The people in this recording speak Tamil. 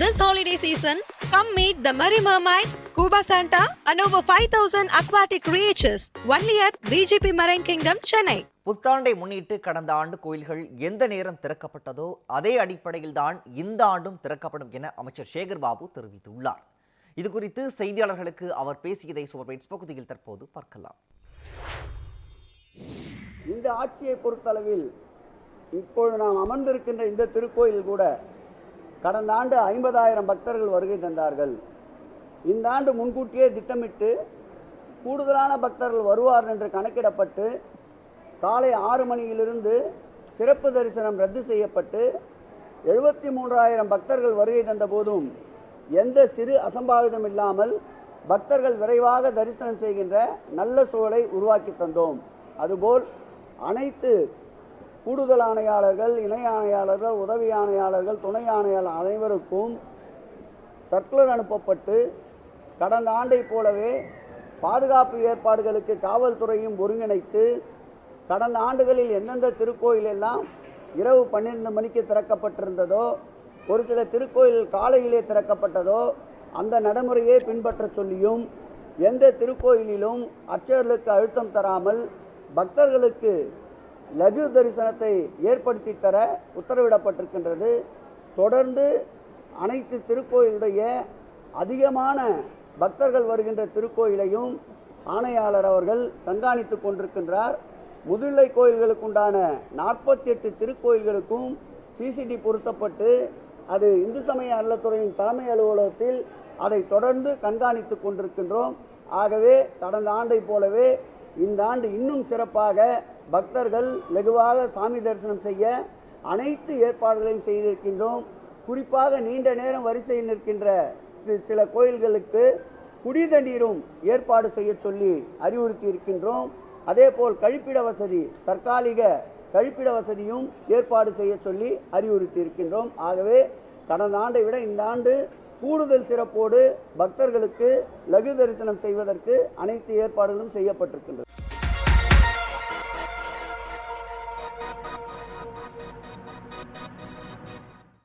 This holiday season, come meet the Merry Mermaid, Scuba Santa, and over 5,000 aquatic creatures. Only at BGP Marine Kingdom, Chennai. புத்தாண்டை முன்னிட்டு கடந்த ஆண்டு கோயில்கள் எந்த நேரம் திறக்கப்பட்டதோ அதே அடிப்படையில் தான் இந்த ஆண்டும் திறக்கப்படும் என அமைச்சர் சேகர் பாபு தெரிவித்துள்ளார் இது குறித்து செய்தியாளர்களுக்கு அவர் பேசியதை சூப்பர்பைட்ஸ் பகுதியில் தற்போது பார்க்கலாம் இந்த ஆட்சியை பொறுத்தளவில் இப்பொழுது நாம் அமர்ந்திருக்கின்ற இந்த திருக்கோயில் கூட கடந்த ஆண்டு ஐம்பதாயிரம் பக்தர்கள் வருகை தந்தார்கள். இந்த ஆண்டு முன்கூட்டியே திட்டமிட்டு கூடுதலான பக்தர்கள் வருவார் என்று கணக்கிடப்பட்டு காலை ஆறு மணியிலிருந்து சிறப்பு தரிசனம் ரத்து செய்யப்பட்டு எழுபத்தி மூன்றாயிரம் பக்தர்கள் வருகை தந்த போதும் எந்த சிறு அசம்பாவிதம் இல்லாமல் பக்தர்கள் விரைவாக தரிசனம் செய்கின்ற நல்ல சூழலை உருவாக்கி தந்தோம். அதுபோல் அனைத்து கூடுதல் ஆணையாளர்கள் இணை ஆணையாளர்கள் உதவி ஆணையாளர்கள் துணை ஆணையாளர் அனைவருக்கும் சர்க்குலர் அனுப்பப்பட்டு கடந்த ஆண்டைப் போலவே பாதுகாப்பு ஏற்பாடுகளுக்கு காவல்துறையும் ஒருங்கிணைத்து கடந்த ஆண்டுகளில் எந்தெந்த திருக்கோயில் எல்லாம் இரவு பன்னிரெண்டு மணிக்கு திறக்கப்பட்டிருந்ததோ ஒரு சில திருக்கோயில் காலையிலே திறக்கப்பட்டதோ அந்த நடைமுறையை பின்பற்ற சொல்லியும் எந்த திருக்கோயிலிலும் அர்ச்சகர்களுக்கு அழுத்தம் தராமல் பக்தர்களுக்கு லகு தரிசனத்தை ஏற்படுத்தி தர உத்தரவிடப்பட்டிருக்கின்றது. தொடர்ந்து அனைத்து திருக்கோயிலுடைய அதிகமான பக்தர்கள் வருகின்ற திருக்கோயிலையும் ஆணையாளர் அவர்கள் கண்காணித்துக் கொண்டிருக்கின்றார். முதுநிலை கோயில்களுக்குண்டான நாற்பத்தி எட்டு திருக்கோயில்களுக்கும் சிசிடி பொருத்தப்பட்டு அது இந்து சமய அறநிலைத்துறையின் தலைமை அலுவலகத்தில் அதை தொடர்ந்து கண்காணித்துக் கொண்டிருக்கின்றோம். ஆகவே கடந்த ஆண்டைப் போலவே இந்த ஆண்டு இன்னும் சிறப்பாக பக்தர்கள் வெகுவாக சாமி தரிசனம் செய்ய அனைத்து ஏற்பாடுகளையும் செய்திருக்கின்றோம். குறிப்பாக நீண்ட நேரம் வரிசையில் நிற்கின்ற சில கோயில்களுக்கு குடி தண்ணீரும் ஏற்பாடு செய்ய சொல்லி அறிவுறுத்தி இருக்கின்றோம் அதேபோல் கழிப்பிட வசதி தற்காலிக கழிப்பிட வசதியும் ஏற்பாடு செய்ய சொல்லி அறிவுறுத்தி இருக்கின்றோம் ஆகவே கடந்த ஆண்டை விட இந்த ஆண்டு கூடுதல் சிறப்போடு பக்தர்களுக்கு லகு தரிசனம் செய்வதற்கு அனைத்து ஏற்பாடுகளும் செய்யப்பட்டிருக்கின்றன